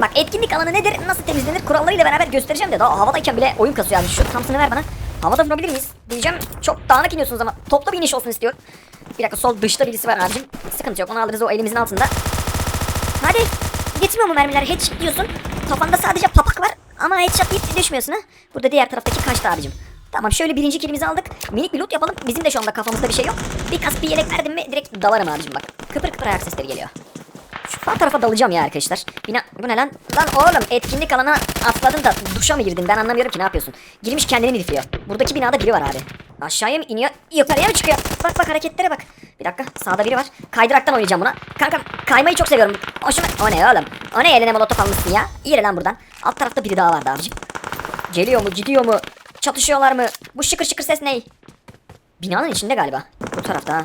Bak etkinlik alanı nedir, nasıl temizlenir kurallarıyla beraber göstereceğim de daha havadayken bile oyun kasıyor abi. Şu Thompson'ı ver bana. Havada vurabilir miyiz? Diyeceğim çok dağınık iniyorsunuz ama toplu bir iniş olsun istiyorum. Bir dakika sol dışta birisi var abicim. Sıkıntı yok onu alırız o elimizin altında. Hadi. Yetmiyor mu mermiler? Headshot diyorsun. Kafanda sadece papak var ama headshot deyip düşmüyorsun ha. Burada diğer taraftaki kaçtı abicim. Tamam şöyle birinci kilimizi aldık. Minik bir loot yapalım. Bizim de şu anda kafamızda bir şey yok. Bir kas bir yelek verdim mi direkt dalarım abicim bak. Kıpır kıpır ayak sesleri geliyor. Sağ tarafa dalacağım ya arkadaşlar. Bina bu ne lan? Lan oğlum etkinlik alanına atladın da duşa mı girdin? Ben anlamıyorum ki ne yapıyorsun? Girmiş kendini milifliyor. Buradaki binada biri var abi. Aşağıya mı iniyor? Yukarıya mı çıkıyor? Bak bak hareketlere bak. Bir dakika sağda biri var. Kaydıraktan oynayacağım buna. Kankam kaymayı çok seviyorum. Hoşuma... O ne oğlum? O ne eline molotof almışsın ya? İyi lan buradan. Alt tarafta biri daha vardı abicim. Geliyor mu gidiyor mu? Çatışıyorlar mı? Bu şıkır şıkır ses ne? Binanın içinde galiba. Bu tarafta ha.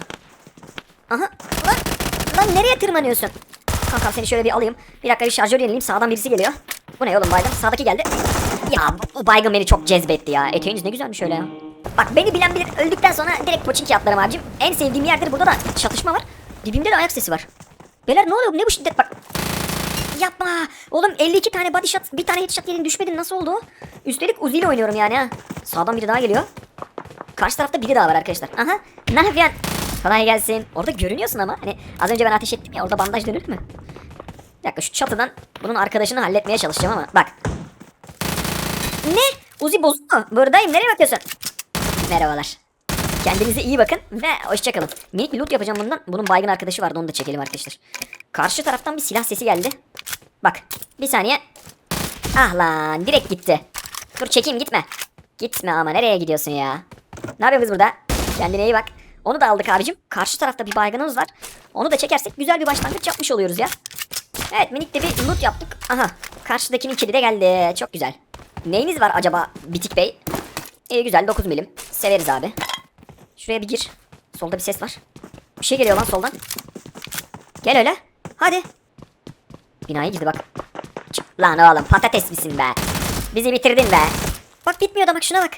Aha lan, lan nereye tırmanıyorsun? Kankam seni şöyle bir alayım. Bir dakika bir şarjör yenileyim. Sağdan birisi geliyor. Bu ne oğlum baygın? Sağdaki geldi. Ya bu, baygın beni çok cezbetti ya. Eteğiniz ne güzelmiş öyle ya. Bak beni bilen bilir öldükten sonra direkt poçinki atlarım abicim. En sevdiğim yerdir burada da çatışma var. Dibimde de ayak sesi var. Beyler ne oluyor ne bu şiddet bak. Yapma. Oğlum 52 tane body shot bir tane headshot yedin düşmedin nasıl oldu? Üstelik Uzi ile oynuyorum yani ha. Sağdan biri daha geliyor. Karşı tarafta biri daha var arkadaşlar. Aha. Ne yapıyorsun? Kolay gelsin. Orada görünüyorsun ama. Hani az önce ben ateş ettim ya orada bandaj dönür mü? Bir şu çatıdan bunun arkadaşını halletmeye çalışacağım ama bak. Ne? Uzi bozuldu. mu? Buradayım. Nereye bakıyorsun? Merhabalar. Kendinize iyi bakın ve hoşçakalın. Minik bir loot yapacağım bundan. Bunun baygın arkadaşı vardı onu da çekelim arkadaşlar. Karşı taraftan bir silah sesi geldi. Bak bir saniye. Ah lan direkt gitti. Dur çekeyim gitme. Gitme ama nereye gidiyorsun ya? Ne yapıyoruz burada? Kendine iyi bak. Onu da aldık abicim. Karşı tarafta bir baygınımız var. Onu da çekersek güzel bir başlangıç yapmış oluyoruz ya. Evet minik de bir loot yaptık. Aha karşıdakinin kili de geldi. Çok güzel. Neyiniz var acaba Bitik Bey? İyi güzel 9 milim. Severiz abi. Şuraya bir gir. Solda bir ses var. Bir şey geliyor lan soldan. Gel öyle. Hadi. Binaya girdi bak. Çık lan oğlum patates misin be? Bizi bitirdin be. Bak bitmiyor da bak şuna bak.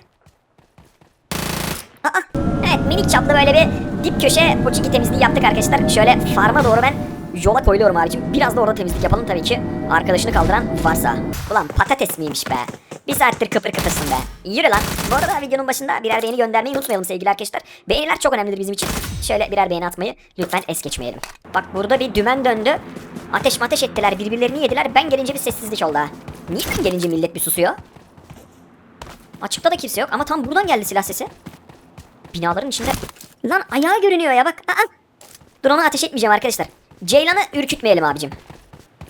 Minik çaplı böyle bir dip köşe poçinki temizliği yaptık arkadaşlar. Şöyle farma doğru ben yola koyuyorum abicim. Biraz da orada temizlik yapalım tabii ki. Arkadaşını kaldıran varsa. Ulan patates miymiş be? Bir saattir kıpır kıpırsın be. Yürü lan. Bu arada videonun başında birer beğeni göndermeyi unutmayalım sevgili arkadaşlar. Beğeniler çok önemlidir bizim için. Şöyle birer beğeni atmayı lütfen es geçmeyelim. Bak burada bir dümen döndü. Ateş mateş ettiler birbirlerini yediler. Ben gelince bir sessizlik oldu ha. Niye ben gelince millet bir susuyor? Açıkta da kimse yok ama tam buradan geldi silah sesi. Binaların içinde. Lan ayağı görünüyor ya bak. Aa. Dur ona ateş etmeyeceğim arkadaşlar. Ceylan'ı ürkütmeyelim abicim.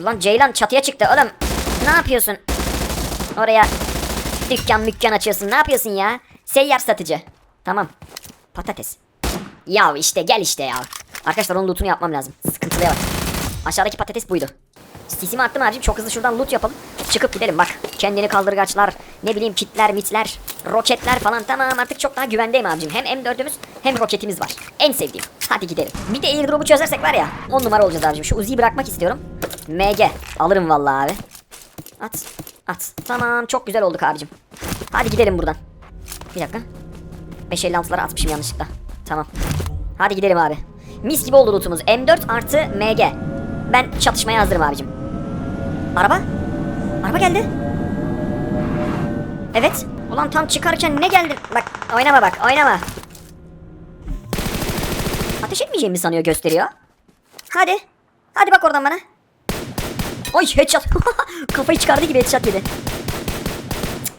Lan Ceylan çatıya çıktı oğlum. Ne yapıyorsun? Oraya dükkan mükkan açıyorsun. Ne yapıyorsun ya? Seyyar satıcı. Tamam. Patates. Ya işte gel işte ya. Arkadaşlar onun lootunu yapmam lazım. Sıkıntılıya bak. Aşağıdaki patates buydu. Sisimi attım abicim. Çok hızlı şuradan loot yapalım. Çıkıp gidelim bak. Kendini kaldırgaçlar. Ne bileyim kitler mitler. Roketler falan. Tamam artık çok daha güvendeyim abicim. Hem M4'ümüz hem roketimiz var. En sevdiğim. Hadi gidelim. Bir de airdrop'u çözersek var ya. 10 numara olacağız abicim. Şu Uzi'yi bırakmak istiyorum. MG. Alırım vallahi abi. At. At. Tamam çok güzel olduk abicim. Hadi gidelim buradan. Bir dakika. 556'lara atmışım yanlışlıkla. Tamam. Hadi gidelim abi. Mis gibi oldu lootumuz. M4 artı MG. Ben çatışmaya hazırım abicim. Araba? Araba geldi. Evet. Ulan tam çıkarken ne geldi? Bak oynama bak oynama. Ateş etmeyeceğimi sanıyor gösteriyor. Hadi. Hadi bak oradan bana. Oy headshot. Kafayı çıkardı gibi headshot yedi.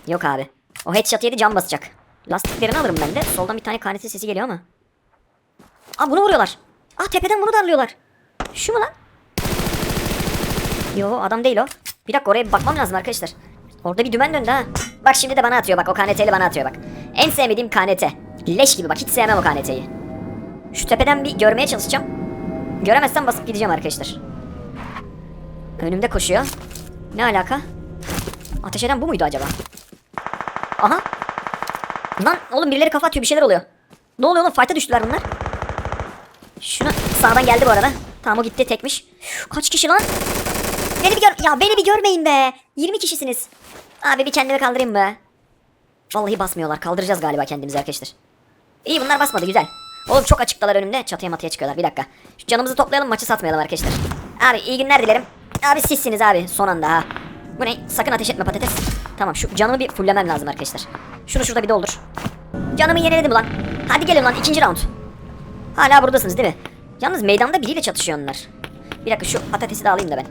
Yok abi. O headshot yedi cam basacak. Lastiklerini alırım ben de. Soldan bir tane kaneti sesi geliyor ama. Aa bunu vuruyorlar. Aa tepeden bunu darlıyorlar. Şu mu lan? Yo adam değil o. Bir dakika oraya bir bakmam lazım arkadaşlar. Orada bir dümen döndü ha. Bak şimdi de bana atıyor bak o KNT'li bana atıyor bak. En sevmediğim KNT. Leş gibi bak hiç sevmem o KNT'yi. Şu tepeden bir görmeye çalışacağım. Göremezsem basıp gideceğim arkadaşlar. Önümde koşuyor. Ne alaka? Ateş eden bu muydu acaba? Aha. Lan oğlum birileri kafa atıyor bir şeyler oluyor. Ne oluyor oğlum fight'a düştüler bunlar. Şunu sağdan geldi bu arada. Tamam o gitti tekmiş. Kaç kişi lan? Beni bir gör... Ya beni bir görmeyin be. 20 kişisiniz. Abi bir kendimi kaldırayım be. Vallahi basmıyorlar. Kaldıracağız galiba kendimizi arkadaşlar. İyi bunlar basmadı güzel. Oğlum çok açıktalar önümde. Çatıya matıya çıkıyorlar. Bir dakika. Şu canımızı toplayalım maçı satmayalım arkadaşlar. Abi iyi günler dilerim. Abi sizsiniz abi son anda ha. Bu ne? Sakın ateş etme patates. Tamam şu canımı bir fullemem lazım arkadaşlar. Şunu şurada bir doldur. Canımı yeniledim ulan. Hadi gelin lan ikinci round. Hala buradasınız değil mi? Yalnız meydanda biriyle çatışıyor onlar. Bir dakika şu patatesi de alayım da ben.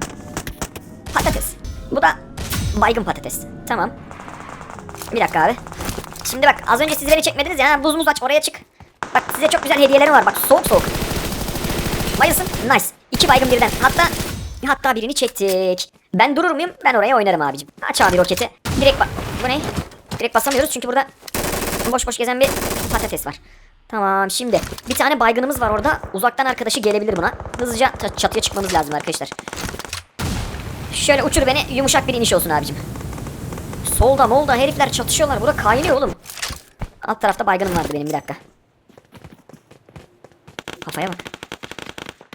Patates. Bu da baygın patates. Tamam. Bir dakika abi. Şimdi bak az önce siz beni çekmediniz ya. Buz muz aç oraya çık. Bak size çok güzel hediyelerim var. Bak soğuk soğuk. Bayılsın. Nice. İki baygın birden. Hatta hatta birini çektik. Ben durur muyum? Ben oraya oynarım abicim. Aç abi roketi. Direkt bak. Bu ne? Direkt basamıyoruz çünkü burada boş boş gezen bir patates var. Tamam şimdi bir tane baygınımız var orada. Uzaktan arkadaşı gelebilir buna. Hızlıca çatıya çıkmamız lazım arkadaşlar. Şöyle uçur beni yumuşak bir iniş olsun abicim. Solda molda herifler çatışıyorlar. Burada kaynıyor oğlum. Alt tarafta baygınım vardı benim bir dakika. Kafaya bak.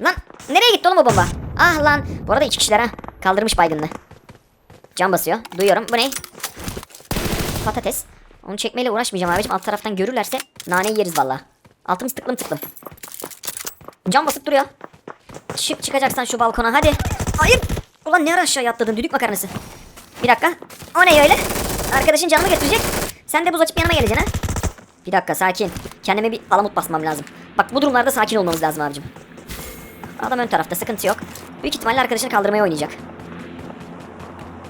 Lan nereye gitti oğlum o bomba? Ah lan. Bu arada iki kişiler ha. Kaldırmış baygınını. Can basıyor. Duyuyorum. Bu ne? Patates. Onu çekmeyle uğraşmayacağım abicim. Alt taraftan görürlerse naneyi yeriz valla. Altımız tıklım tıklım. Can basıp duruyor. Çık çıkacaksan şu balkona hadi. Hayır. Ulan ne ara aşağıya atladın düdük makarnası. Bir dakika. O ne öyle? Arkadaşın canımı götürecek. Sen de buz açıp yanıma geleceksin ha. Bir dakika sakin. Kendime bir palamut basmam lazım. Bak bu durumlarda sakin olmamız lazım abicim. Adam ön tarafta sıkıntı yok. Büyük ihtimalle arkadaşını kaldırmaya oynayacak.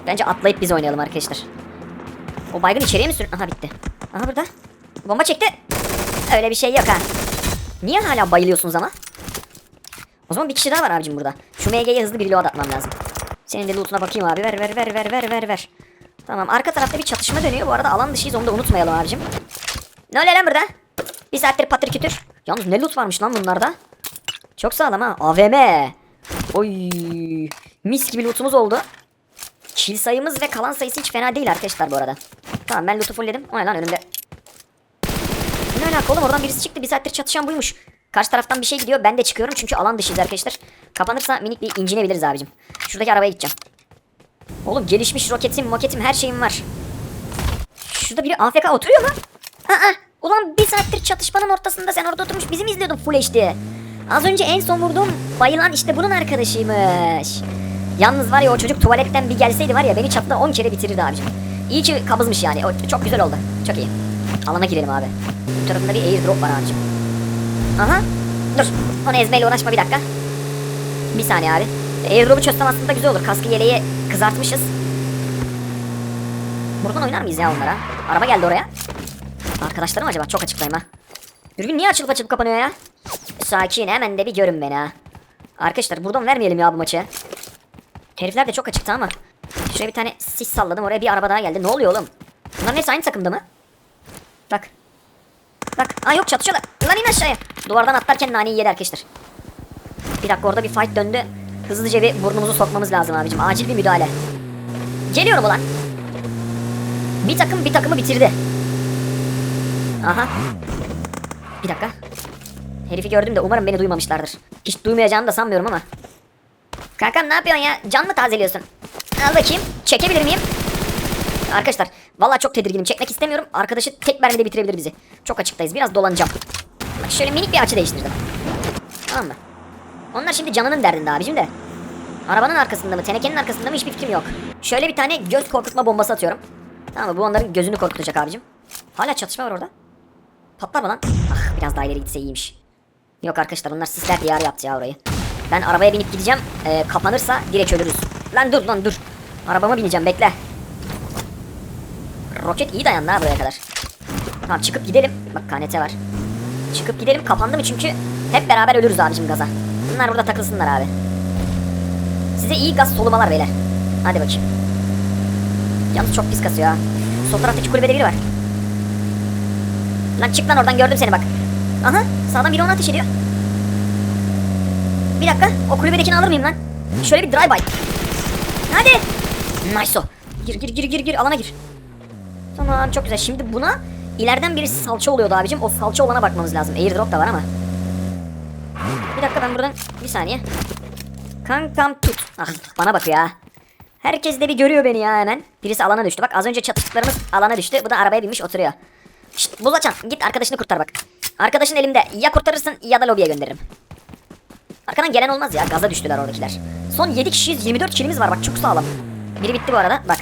Bence atlayıp biz oynayalım arkadaşlar. O baygın içeriye mi sür... Aha bitti. Aha burada. Bomba çekti. Öyle bir şey yok ha. Niye hala bayılıyorsunuz ama? O zaman bir kişi daha var abicim burada. Şu MG'ye hızlı bir reload atmam lazım. Senin de lootuna bakayım abi. Ver ver ver ver ver ver ver. Tamam arka tarafta bir çatışma dönüyor. Bu arada alan dışıyız onu da unutmayalım abicim. Ne oluyor lan burada? Bir saattir patır kütür. Yalnız ne loot varmış lan bunlarda. Çok sağlam ha. AVM. Oy. Mis gibi lootumuz oldu. Kill sayımız ve kalan sayısı hiç fena değil arkadaşlar bu arada. Tamam ben loot'u fullledim. O ne lan önümde. Ne alaka oğlum oradan birisi çıktı. Bir saattir çatışan buymuş. Karşı taraftan bir şey gidiyor. Ben de çıkıyorum çünkü alan dışıyız arkadaşlar. Kapanırsa minik bir incinebiliriz abicim. Şuradaki arabaya gideceğim. Oğlum gelişmiş roketim, moketim her şeyim var. Şurada biri AFK oturuyor mu? Aa, ulan bir saattir çatışmanın ortasında sen orada oturmuş bizi mi izliyordun Full HD? Az önce en son vurduğum bayılan işte bunun arkadaşıymış. Yalnız var ya o çocuk tuvaletten bir gelseydi var ya beni çatıda 10 kere bitirirdi abicim. İyi ki kabızmış yani. O çok güzel oldu. Çok iyi. Alana girelim abi. Bu tarafında bir airdrop var abicim. Aha. Dur. Onu ezmeyle uğraşma bir dakika. Bir saniye abi. Airdrop'u çözsem aslında güzel olur. Kaskı yeleği kızartmışız. Buradan oynar mıyız ya onlara? Araba geldi oraya. Arkadaşlarım acaba? Çok açıklayayım ha. Dürbün niye açılıp açılıp kapanıyor ya? Sakin hemen de bir görün beni ha. Arkadaşlar buradan vermeyelim ya bu maçı. Herifler de çok açıktı ama. Şuraya bir tane sis salladım oraya bir araba daha geldi. Ne oluyor oğlum? Bunların hepsi aynı takımda mı? Bak. Bak. Aa yok çatışıyorlar. Lan in aşağıya. Duvardan atlarken naneyi yedi arkadaşlar. Bir dakika orada bir fight döndü. Hızlıca bir burnumuzu sokmamız lazım abicim. Acil bir müdahale. Geliyorum ulan. Bir takım bir takımı bitirdi. Aha. Bir dakika. Herifi gördüm de umarım beni duymamışlardır. Hiç duymayacağını da sanmıyorum ama. Kankam ne yapıyorsun ya? Can mı tazeliyorsun? Al bakayım. Çekebilir miyim? Arkadaşlar vallahi çok tedirginim. Çekmek istemiyorum. Arkadaşı tek mermide bitirebilir bizi. Çok açıktayız. Biraz dolanacağım. Bak şöyle minik bir açı değiştirdim. Tamam mı? Onlar şimdi canının derdinde abicim de. Arabanın arkasında mı, tenekenin arkasında mı hiçbir fikrim yok. Şöyle bir tane göz korkutma bombası atıyorum. Tamam mı? Bu onların gözünü korkutacak abicim. Hala çatışma var orada. Patlar mı lan? Ah biraz daha ileri gitse iyiymiş. Yok arkadaşlar onlar sisler diyarı yaptı ya orayı. Ben arabaya binip gideceğim. Ee, kapanırsa direkt ölürüz. Lan dur lan dur. Arabama bineceğim bekle. Roket iyi dayandı ha buraya kadar. Tamam çıkıp gidelim. Bak KNT var. Çıkıp gidelim kapandı mı çünkü hep beraber ölürüz abicim gaza. Bunlar burada takılsınlar abi. Size iyi gaz solumalar beyler. Hadi bakayım. Yalnız çok pis kasıyor ha. Sol taraftaki kulübede biri var. Lan çık lan oradan gördüm seni bak. Aha sağdan biri ona ateş ediyor. Bir dakika o kulübedekini alır mıyım lan? Şöyle bir drive by. Hadi. Nice o. Gir gir gir gir gir alana gir. Tamam çok güzel. Şimdi buna ileriden birisi salça oluyordu abicim. O salça olana bakmamız lazım. Airdrop da var ama. Bir dakika ben buradan bir saniye. Kankam tut. Ah bana bak ya. Herkes de bir görüyor beni ya hemen. Birisi alana düştü. Bak az önce çatıştıklarımız alana düştü. Bu da arabaya binmiş oturuyor. Şşt buz açan git arkadaşını kurtar bak. Arkadaşın elimde. Ya kurtarırsın ya da lobiye gönderirim. Arkadan gelen olmaz ya. Gaza düştüler oradakiler. Son 7 kişiyiz. 24 kilimiz var. Bak çok sağlam. Biri bitti bu arada. Bak.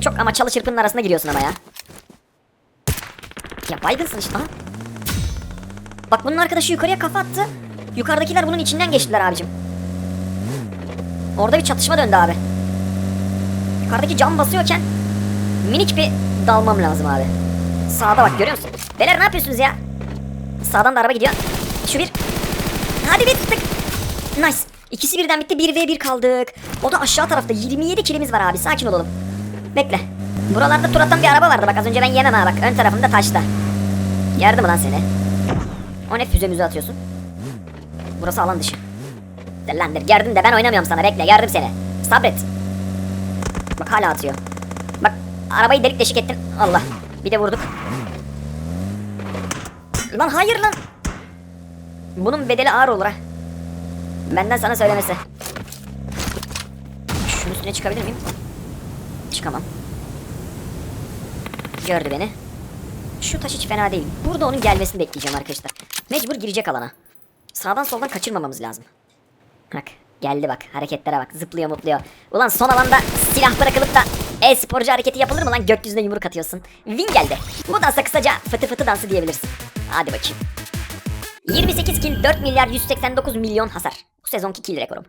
Çok ama çalı çırpının arasında giriyorsun ama ya. Ya baygınsın işte. Aha. Bak bunun arkadaşı yukarıya kafa attı. Yukarıdakiler bunun içinden geçtiler abicim. Orada bir çatışma döndü abi. Yukarıdaki cam basıyorken minik bir dalmam lazım abi. Sağda bak görüyor musun? Beyler ne yapıyorsunuz ya? Sağdan da araba gidiyor. Şu bir. Hadi bir tık. Nice. İkisi birden bitti. 1v1 kaldık. O da aşağı tarafta. 27 kilimiz var abi. Sakin olalım. Bekle. Buralarda tur atan bir araba vardı. Bak az önce ben yemem ha bak. Ön tarafında taşta. Yardım lan seni. O ne füze müze atıyorsun? Burası alan dışı. Delendir. Gerdim de ben oynamıyorum sana. Bekle. Yardım seni. Sabret. Bak hala atıyor. Bak arabayı delik deşik ettin. Allah. Bir de vurduk. Lan hayır lan. Bunun bedeli ağır olur ha. Benden sana söylemesi. Şunun üstüne çıkabilir miyim? Çıkamam. Gördü beni. Şu taş hiç fena değil. Burada onun gelmesini bekleyeceğim arkadaşlar. Mecbur girecek alana. Sağdan soldan kaçırmamamız lazım. Bak geldi bak hareketlere bak zıplıyor mutluyor. Ulan son alanda silah bırakılıp da e-sporcu hareketi yapılır mı lan gökyüzüne yumruk atıyorsun. Win geldi. Bu dansa kısaca fıtı fıtı dansı diyebilirsin. Hadi bakayım. 28 kill 4 milyar 189 milyon hasar. Bu sezonki kill rekorum.